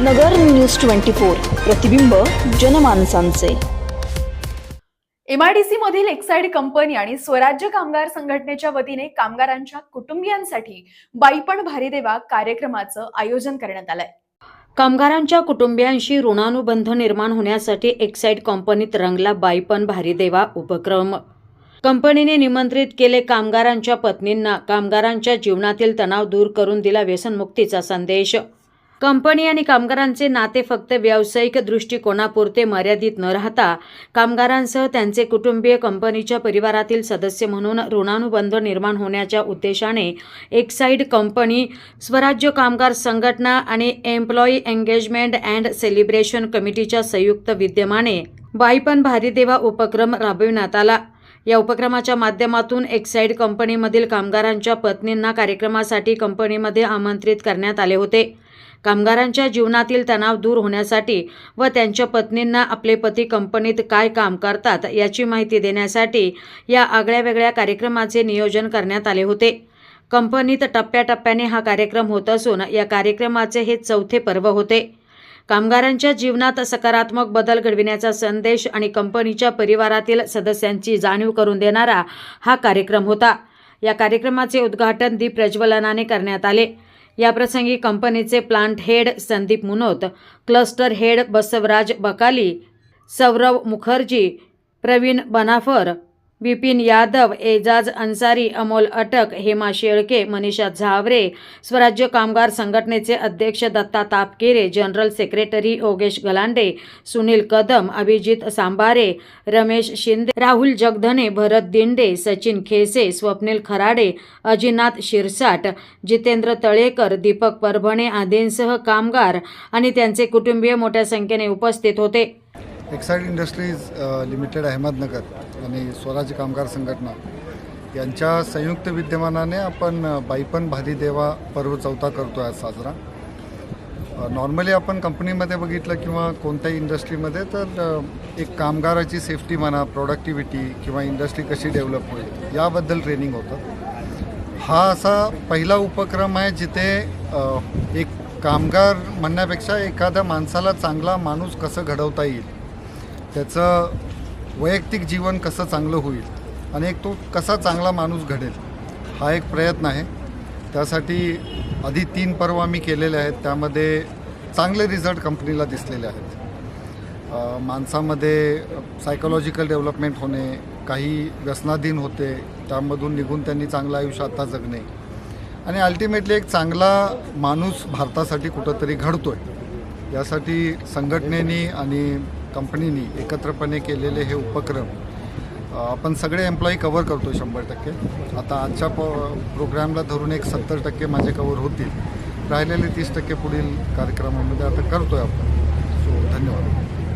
नगर news twenty four प्रतिबिंब जनमानसांचे. MIDC मधील एक्साइड कंपनी आणि स्वराज्य कामगार संघटनेच्या वतीने कामगारांच्या कुटुंबियांसाठी बाईपण भारी देवा कार्यक्रमाचं आयोजन करण्यात आलंय. कामगारांच्या कुटुंबियांशी ऋणानुबंध निर्माण होण्यासाठी एक्साईड कंपनीत रंगला बाईपण भारी देवा उपक्रम. कंपनीने निमंत्रित केले कामगारांच्या पत्नींना. कामगारांच्या जीवनातील तणाव दूर करून दिला व्यसनमुक्तीचा संदेश. कंपनी आणि कामगारांचे नाते फक्त व्यावसायिक दृष्टिकोनापुरते मर्यादित न राहता कामगारांसह त्यांचे कुटुंबीय कंपनीच्या परिवारातील सदस्य म्हणून ऋणानुबंध निर्माण होण्याच्या उद्देशाने एक्साईड कंपनी स्वराज्य कामगार संघटना आणि एम्प्लॉई एंगेजमेंट अँड सेलिब्रेशन कमिटीच्या संयुक्त विद्यमाने बाईपण भारीदेवा उपक्रम राबविण्यात आला. या उपक्रमाच्या माध्यमातून एक्साईड कंपनीमधील कामगारांच्या पत्नींना कार्यक्रमासाठी कंपनीमध्ये आमंत्रित करण्यात आले होते. कामगारांच्या जीवनातील तणाव दूर होण्यासाठी व त्यांच्या पत्नींना आपले पती कंपनीत काय काम करतात याची माहिती देण्यासाठी या आगळ्या वेगळ्या कार्यक्रमाचे नियोजन करण्यात आले होते. कंपनीत टप्प्याटप्प्याने हा कार्यक्रम होत असून या कार्यक्रमाचे हे चौथे पर्व होते. कामगारांच्या जीवनात सकारात्मक बदल घडविण्याचा संदेश आणि कंपनीच्या परिवारातील सदस्यांची जाणीव करून देणारा हा कार्यक्रम होता. या कार्यक्रमाचे उद्घाटन दीप प्रज्वलनाने करण्यात आले. याप्रसंगी कंपनीचे plant head Sandeep Munot cluster head Basavraj Bakali Saurav Mukherjee Pravin Banafar Vipin Yadav Ejaz Ansari Amol Atak Hema Shelke Manisha Zaware Swarajya कामगार संघटनेचे अध्यक्ष दत्ता तापकेरे जनरल सेक्रेटरी योगेश गलांडे सुनील कदम अभिजित सांबारे रमेश शिंदे राहुल जगधने भरत दिंडे सचिन खेसे स्वप्नील खराडे अजिनाथ शिरसाट जितेंद्र तळेकर दीपक परभणे आदींसह कामगार आणि त्यांचे कुटुंबीय मोठ्या संख्येने उपस्थित होते. एक्साईड इंडस्ट्रीज लिमिटेड अहमदनगर आणि स्वराज्य कामगार संघटना यांच्या संयुक्त विद्यमानाने आपण बाईपन बाईपण देवा पर्व चौथा करतो आहे आज साजरा. नॉर्मली आपण कंपनीमध्ये बघितलं किंवा कोणत्याही इंडस्ट्रीमध्ये तर एक कामगाराची सेफ्टी म्हणा प्रोडक्टिव्हिटी किंवा इंडस्ट्री कशी डेव्हलप होईल याबद्दल ट्रेनिंग होतं. हा असा पहिला उपक्रम आहे जिथे एक कामगार म्हणण्यापेक्षा एखाद्या माणसाला चांगला माणूस कसं घडवता येईल त्याचं वैयक्तिक जीवन कसं चांगलं होईल आणि एक तो कसा चांगला माणूस घडेल हा एक प्रयत्न आहे. त्यासाठी आधी तीन पर्व आम्ही केलेले आहेत त्यामध्ये चांगले रिझल्ट कंपनीला दिसलेले आहेत. माणसामध्ये सायकोलॉजिकल डेव्हलपमेंट होणे काही व्यसनाधीन होते त्यामधून निघून त्यांनी चांगलं आयुष्य आता जगणे. आणि अल्टिमेटली एक चांगला माणूस भारतासाठी कुठंतरी घडतो आहे यासाठी संघटनेनी आणि कंपनीनी एकत्रपणे केलेले हे उपक्रम आपण सगळे एम्प्लॉई कवर करतो शंभर टक्के. आता आजच्या प प्रोग्रॅमला धरून एक सत्तर टक्के माझे कवर होतील. राहिलेले तीस टक्के पुढील कार्यक्रमामध्ये आता करतो आहे आपण. सो धन्यवाद.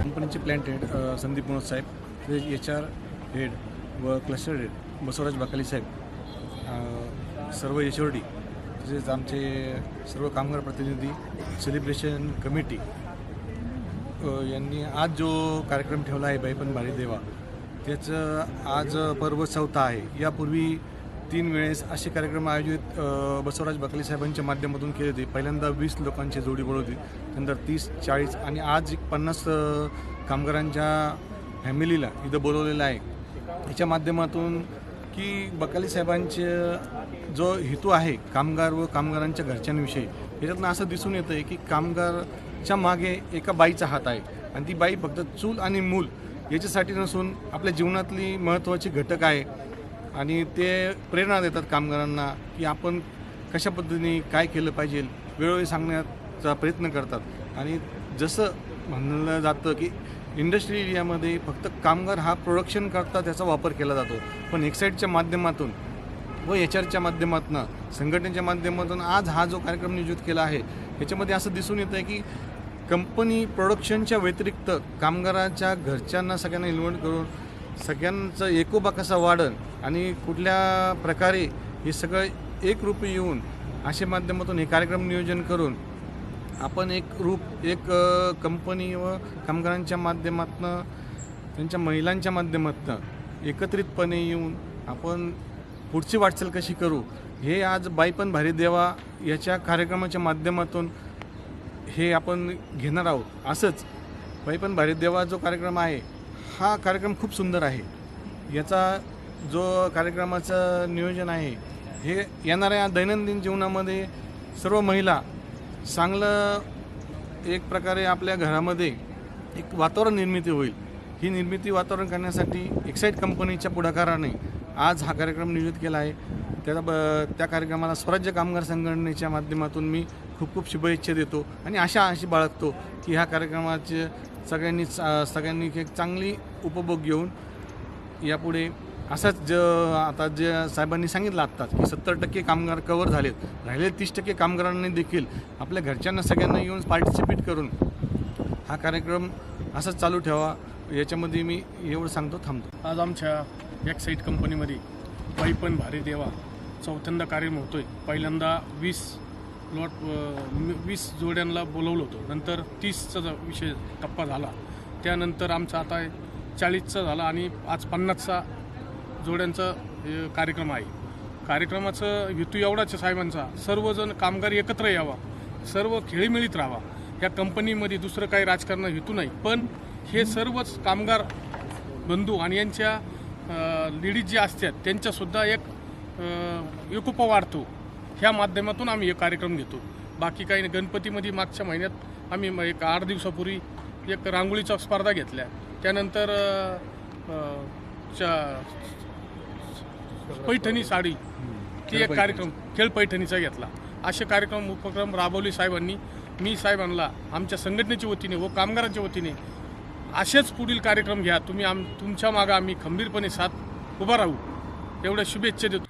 कंपनीचे प्लॅन्ट हेड संदीप मनोज साहेब एच आर हेड व क्लस्टर हेड बसवराज बाकाली साहेब सर्व यशवर्डी तसेच आमचे सर्व कामगार प्रतिनिधी सेलिब्रेशन कमिटी यांनी आज जो कार्यक्रम ठेवला आहे बाईपण भारी देवा त्याचं आज पर्व चौथा आहे. यापूर्वी तीन वेळेस असे कार्यक्रम आयोजित बसवराज बकले साहेबांच्या माध्यमातून केले होते. पहिल्यांदा वीस लोकांची जोडी बनवली नंतर तीस चाळीस आणि आज एक पन्नास कामगारांच्या फॅमिलीला इथं बोलवलेलं आहे. याच्या माध्यमातून की बकाली साहेबांचे जो हेतू आहे कामगार व कामगारांच्या घरच्यांविषयी याच्यातनं असं दिसून येतं आहे की कामगार च्या मागे एका बाईचा हात आहे. आणि ती बाई फक्त चूल आणि मूल याच्यासाठी नसून आपल्या जीवनातली महत्त्वाची घटक आहे. आणि ते प्रेरणा देतात कामगारांना की आपण कशा पद्धतीने काय केलं पाहिजे वेळोवेळी सांगण्याचा प्रयत्न करतात. आणि जसं म्हणलं जातं की इंडस्ट्री एरियामध्ये फक्त कामगार हा प्रोडक्शन करता त्याचा वापर केला जातो. पण एक्साईडच्या माध्यमातून व एच आरच्या माध्यमातून संघटनेच्या माध्यमातून आज हा जो कार्यक्रम नियोजित केला आहे याच्यामध्ये असं दिसून येतं आहे की कंपनी प्रोडक्शनच्या व्यतिरिक्त कामगाराच्या घरच्यांना सगळ्यांना इन्व्हॉल्व करून सगळ्यांचं एकोबा कसा वाढन आणि कुठल्या प्रकारे हे सगळं एक रूप येऊन अशा माध्यमातून हे कार्यक्रम नियोजन करून आपण एक रूप एक कंपनी व कामगारांच्या माध्यमातनं त्यांच्या महिलांच्या माध्यमातनं एकत्रितपणे येऊन आपण पुढची वाटचाल कशी करू हे आज बाईपण भारी देवा याच्या कार्यक्रमाच्या माध्यमातून हे आपण घेणार आहोत असंच. पण भारतदेवा जो कार्यक्रम आहे हा कार्यक्रम खूप सुंदर आहे. याचा जो कार्यक्रमाचं नियोजन आहे हे येणाऱ्या दैनंदिन जीवनामध्ये सर्व महिला चांगलं एक प्रकारे आपल्या घरामध्ये एक वातावरण निर्मिती होईल. ही निर्मिती वातावरण करण्यासाठी एक्साईट कंपनीच्या पुढाकाराने आज हा कार्यक्रम नियोजित केला आहे. त्याचा ब त्या कार्यक्रमाला स्वराज्य कामगार संघटनेच्या माध्यमातून मी खूप खूप शुभेच्छा देतो आणि आशा अशी बाळगतो की ह्या कार्यक्रमाचे सगळ्यांनी सगळ्यांनी एक चांगली उपभोग घेऊन यापुढे असाच ज आता जे साहेबांनी सांगितलं आत्ताच की सत्तर टक्के कामगार कवर झालेत. राहिलेले तीस टक्के कामगारांनी देखील आपल्या घरच्यांना सगळ्यांना येऊन पार्टिसिपेट करून हा कार्यक्रम असाच चालू ठेवा. याच्यामध्ये मी एवढं सांगतो थांबतो. आज आमच्या एक्साईट कंपनीमध्ये पण भारी देवा. चौथ्यांदा कार्यक्रम होतो आहे पहिल्यांदा वीस लॉट वीस जोड्यांना बोलवलं होतं. नंतर तीसचा जो विषय टप्पा झाला त्यानंतर आमचा आता चाळीसचा झाला आणि आज पन्नासचा जोड्यांचा कार्यक्रम आहे. कार्यक्रमाचं हेतू एवढाच साहेबांचा सर्वजण कामगार एकत्र यावा सर्व खेळीमिळीत राहावा. या कंपनीमध्ये दुसरं काही राजकारण हेतू नाही पण हे सर्वच कामगार बंधू आणि यांच्या लेडीज जे असतात त्यांच्यासुद्धा एक एकोपा वाढतो. ह्या माध्यमातून आम्ही हे कार्यक्रम घेतो. बाकी काही नाही. गणपतीमध्ये मागच्या महिन्यात आम्ही एक आठ दिवसापूर्वी एक रांगोळीच्या स्पर्धा घेतल्या. त्यानंतर च्या- पैठणी साडी. ती एक कार्यक्रम खेळ पैठणीचा घेतला. असे कार्यक्रम उपक्रम राबवले साहेबांनी. मी साहेबांना आमच्या संघटनेच्या वतीने व कामगारांच्या वतीने असेच पुढील कार्यक्रम घ्या. तुम्ही आम तुमच्या मागं आम्ही खंबीरपणे साथ उभा राहू. एवढ्या शुभेच्छा देतो.